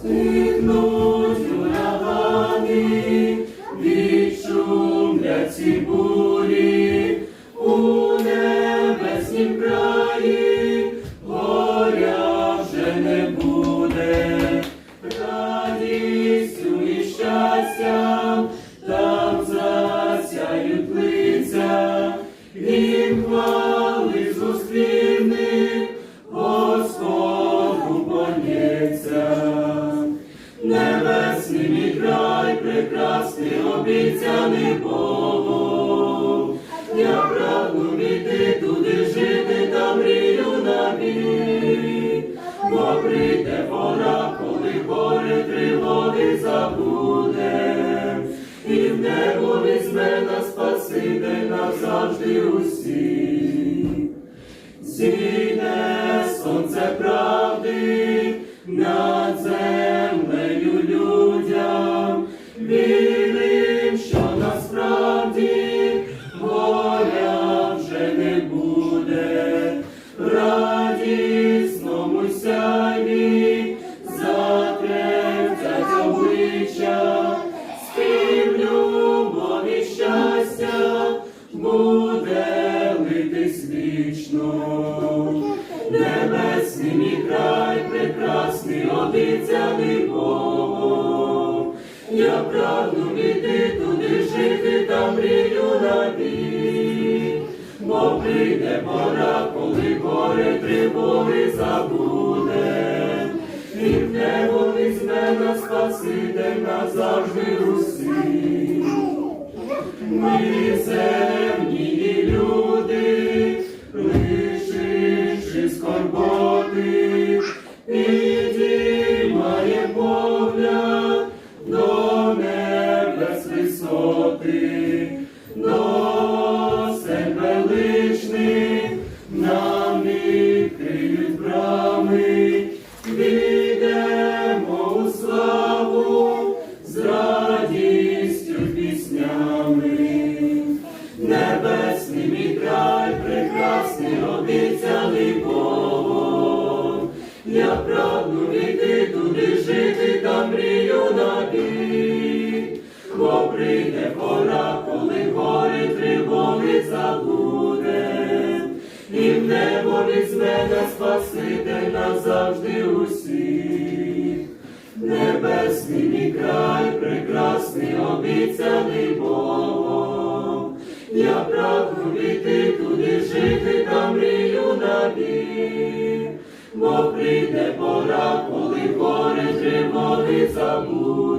Стихнуть урагани, відшумлять у небеснім краї горя вже не буде, радістю і щастям там засяють лиця, їм хвали зустріне, Господу понється. Прекрасний обіцяний Богом. Я прагну війти туди жити та мрію навік. Бо прийде пора, коли горе тривоги забуде, і в небо візьме нас Спаситель назавжди усіх. Зійде сонце правди буде литись вічно. Небесний мій край, прекрасний обіцяний Богом. Я прагну війти туди жити та мрію навік. Бо прийде пора, коли горе тривоги забуде. І в небо візьме нас Спаситель назавжди усіх. Ми земні люди, лишивши скорботи, підіймає погляд до небес до себе нам відкриють брами, Небесний мій край, прекрасний обіцяний Богом. Я прагну війти туди жити та мрію навік. Бо прийде пора, коли горе тривоги забуде. І в небо візьме нас Спаситель назавжди усіх. Небесний мій край, прекрасний обіцяний Богом. Я прагну піти туди жити та мрію навік. Бо прийде пора, коли горе тривоги забуде.